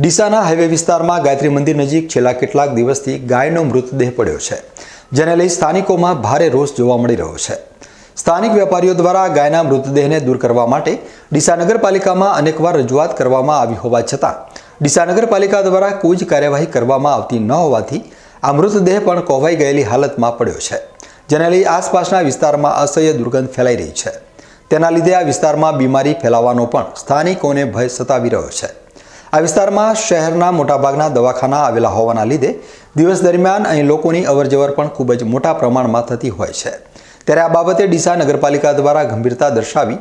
ડીસાના highway વિસ્તારમાં ગાયત્રી મંદિર નજીક છેલ્લા કેટલાક દિવસથી ગાયનો મૃતદેહ પડ્યો છે, જેને લઈ સ્થાનિકોમાં ભારે રોષ જોવા મળી રહ્યો છે. સ્થાનિક વેપારીઓ દ્વારા ગાયના મૃતદેહને દૂર કરવા માટે ડીસા નગરપાલિકામાં અનેકવાર રજૂઆત કરવામાં આવી હોવા છતાં, ડીસા નગરપાલિકા દ્વારા કોઈ જ કાર્યવાહી કરવામાં આવતી ન હોવાથી આ મૃતદેહ પણ કોવાઈ ગયેલી હાલતમાં પડ્યો છે, જેને લઈ આસપાસના વિસ્તારમાં અસહ્ય દુર્ગંધ ફેલાઈ રહી છે. તેના લીધે આ વિસ્તારમાં બીમારી ફેલાવાનો પણ સ્થાનિકોને ભય સતાવી રહ્યો છે. આ વિસ્તારમાં શહેરના મોટાભાગના દવાખાના આવેલા હોવાના લીધે દિવસ દરમિયાન અહીં લોકોની અવરજવર પણ ખૂબ જ મોટા પ્રમાણમાં થતી હોય છે. ત્યારે આ બાબતે ડીસા નગરપાલિકા દ્વારા ગંભીરતા દર્શાવી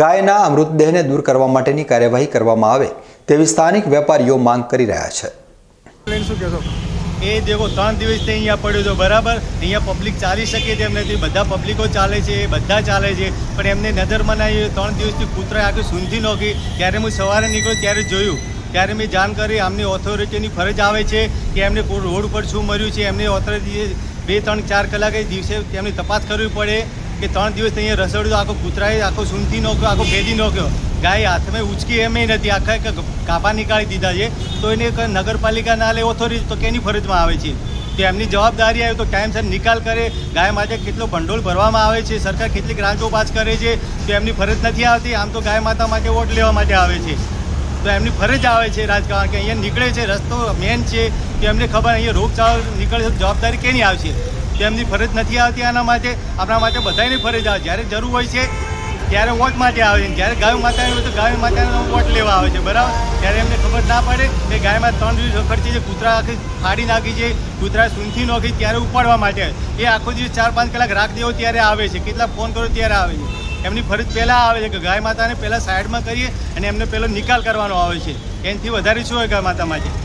ગાયના અમૃતદેહને મૃતદેહને દૂર કરવા માટેની કાર્યવાહી કરવામાં આવે તેવી સ્થાનિક વેપારીઓ માંગ કરી રહ્યા છે. એ દેખો, ત્રણ દિવસથી અહીંયા પડ્યો તો બરાબર? અહીંયા પબ્લિક ચાલી શકે તેમ નથી બધા પબ્લિકો ચાલે છે બધા ચાલે છે. પણ એમને નજરમાં ના ત્રણ દિવસથી કૂતરાએ આખી સૂંધી નોખી. ત્યારે હું સવારે નીકળ્યો ત્યારે જોયું. ત્યારે મેં જાણ કરી આમની ઓથોરિટીની ફરજ આવે છે કે એમને રોડ ઉપર શું મળ્યું છે, એમની ઓથોરિટીએ બે, ત્રણ, ચાર કલાકે દિવસે તેમની તપાસ કરવી પડે કે ત્રણ દિવસ અહીંયા રસોડું, આખો કૂતરાએ, આખો સૂંધી નોખ્યો, આખો ભેદી નોખ્યો. ગાય હાથમાં ઉચકી એમ નથી, આખા કાપા નીકાળી દીધા છે. તો એને નગરપાલિકા ના લે ઓથોરિટી તો કેની ફરજમાં આવે છે? તો એમની જવાબદારી આવે તો ટાઈમસર નિકાલ કરે. ગાય માટે કેટલો ભંડોળ ભરવામાં આવે છે? સરકાર કેટલી ગ્રાન્ટો પાસ કરે છે? તો એમની ફરજ નથી આવતી. આમ તો ગાય માતા માટે વોટ લેવા માટે આવે છે. તો એમની ફરજ આવે છે રાજકારણ કે અહીંયા નીકળે છે, રસ્તો મેન છે, તો એમને ખબર અહીંયા રોગચાળો નીકળે છે જવાબદારી કેની આવશે? તો એમની ફરજ નથી આવતી આના માટે, આપણા માટે બધાની ફરજ આવે. જ્યારે જરૂર હોય છે, ત્યારે વોટ માટે આવે છે. જ્યારે ગાય માતાની હોય તો ગાય માતાનો વોટ લેવા આવે છે, બરાબર? ત્યારે એમને ખબર ના પડે કે ગાયમાં ત્રણ દિવસ ખર્ચી છે, કૂતરા આખી ફાડી નાખી છે, કૂતરા સૂંથી નાખી, ત્યારે ઉપાડવા માટે એ આખો દિવસ ચાર પાંચ કલાક રાખ દેવો ત્યારે આવે છે. કેટલા ફોન કરો ત્યારે આવે છે. એમની ફરજ પહેલાં આવે છે કે ગાય માતાને પહેલાં સાઈડમાં કરીએ અને એમને પહેલો નિકાલ કરવાનો આવે છે. એનાથી વધારે શું હોય ગાય માતા માટે?